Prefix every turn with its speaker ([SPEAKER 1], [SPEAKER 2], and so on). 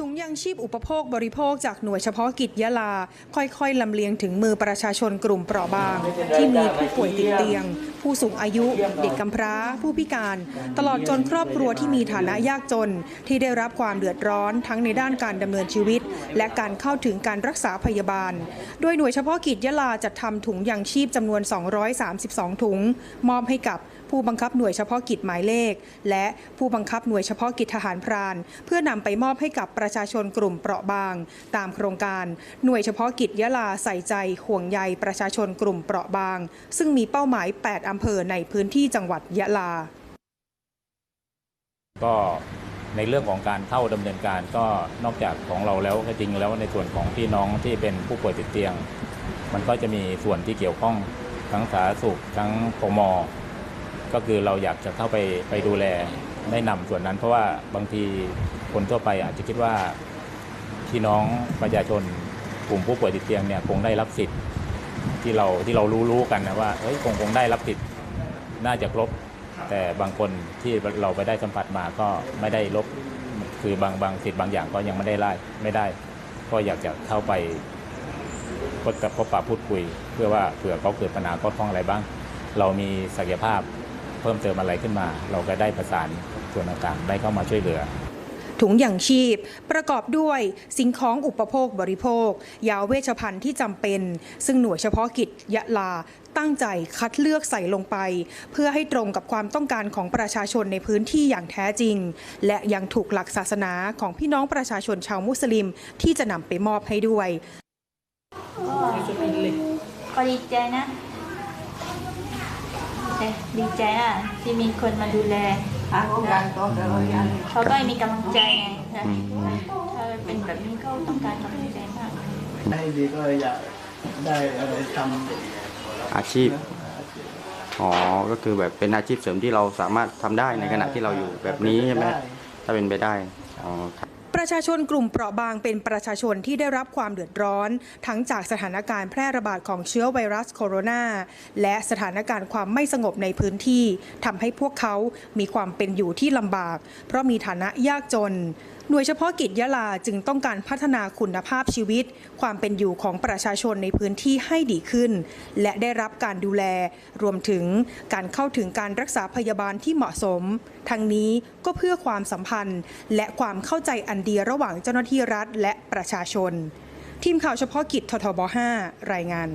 [SPEAKER 1] ถุงยังชีพอุปโภคบริโภคจากหน่วยเฉพาะกิจยะลา ค่อยๆลำเลียงถึงมือประชาชนกลุ่มเปราะบาง ที่มีผู้ป่วยติดเตียง ผู้สูงอายุ เด็กกำพร้า ผู้พิการ ตลอดจนครอบครัวที่มีฐานะยากจน ที่ได้รับความเดือดร้อนทั้งในด้านการดำเนินชีวิต และการเข้าถึงการรักษาพยาบาล โดยหน่วยเฉพาะกิจยะลาจัดทำถุงยังชีพจำนวน 232 ถุง มอบให้กับ ผู้บังคับหน่วยเฉพาะกิจหมายเลข และผู้บังคับหน่วยเฉพาะกิจทหารพราน เพื่อนำไปมอบให้กับประชาชนกลุ่มเปราะบาง ตามโครงการหน่วยเฉพาะกิจยะลาใส่ใจห่วงใยประชาชนกลุ่มเปราะบาง ซึ่งมีเป้าหมาย 8อำเภอในพื้นที่จังหวัดยะลา
[SPEAKER 2] ก็ในเรื่องของการเข้าดำเนินการก็นอกจากของเราแล้วก็จริงแล้วในส่วนของพี่น้องที่เป็นผู้ป่วยติดเตียง มันก็จะมีส่วนที่เกี่ยวข้องทั้งสาธารณสุขทั้งพม ก็คือเราอยากจะเข้าไปไปดูแลได้นำส่วนนั้น เพราะว่าบางทีคนทั่วไปอาจจะคิดว่าพี่น้องประชาชนกลุ่มผู้ป่วยติดเตียงเนี่ยคงได้รับสิทธิ์ที่เราที่เรารู้รู้กันนะว่าเฮ้ยคงคงได้รับสิทธิ์น่าจะครบ แต่บางคนที่เราไปได้สัมผัสมาก็ไม่ได้ลบคือบางบางสิทธิ์บางอย่างก็ยังไม่ได้ไล่ไม่ได้ ก็อยากจะเข้าไปพบกับพบปะพูดคุย เพื่อว่าเผื่อเขาเกิดปัญหาข้อข้องอะไรบ้าง เรามีศักยภาพ เพิ่มเติมอะไรขึ้นมา เราก็ได้ประสานส่วนต่างๆได้เข้ามาช่วยเหลือ
[SPEAKER 1] ถุงอย่างชีพประกอบด้วยสิ่งของอุปโภคบริโภค ยาเวชภัณฑ์ที่จำเป็น ซึ่งหน่วยเฉพาะกิจยะลาตั้งใจคัดเลือกใส่ลงไป เพื่อให้ตรงกับความต้องการของประชาชนในพื้นที่อย่างแท้จริง และยังถูกหลักศาสนาของพี่น้องประชาชนชาวมุสลิมที่จะนำไปมอบให้ด้วย
[SPEAKER 3] ก็ดีใจนะเอ๊ะ ดีใจอะที่มีคนมาดูแลเขาก็มีกำลังใจไงนะถ้าเป็นแบบนี้ก็ต้องการกำลังใจมาก
[SPEAKER 4] ให้ดีก็อยากได้อะไรทำ
[SPEAKER 5] อาชีพอ๋อก็คือแบบเป็นอาชีพเสริมที่เราสามารถทำได้ในขณะที่เราอยู่แบบนี้ใช่ไหม
[SPEAKER 4] ได้
[SPEAKER 5] ถ้าเป็นไปได้อ๋อครับ
[SPEAKER 1] ประชาชนกลุ่มเปราะบางเป็นประชาชนที่ได้รับความเดือดร้อน ทั้งจากสถานการณ์แพร่ระบาดของเชื้อไวรัสโคโรนา และสถานการณ์ความไม่สงบในพื้นที่ทำให้พวกเขามีความเป็นอยู่ที่ลำบาก เพราะมีฐานะยากจนหน่วยเฉพาะกิจยะลาจึงต้องการพัฒนาคุณภาพชีวิต ความเป็นอยู่ของประชาชนในพื้นที่ให้ดีขึ้น และได้รับการดูแล รวมถึงการเข้าถึงการรักษาพยาบาลที่เหมาะสม ทั้งนี้ก็เพื่อความสัมพันธ์ และความเข้าใจอันดีระหว่างเจ้าหน้าที่รัฐและประชาชน ทีมข่าวเฉพาะกิจททบ 5 รายงาน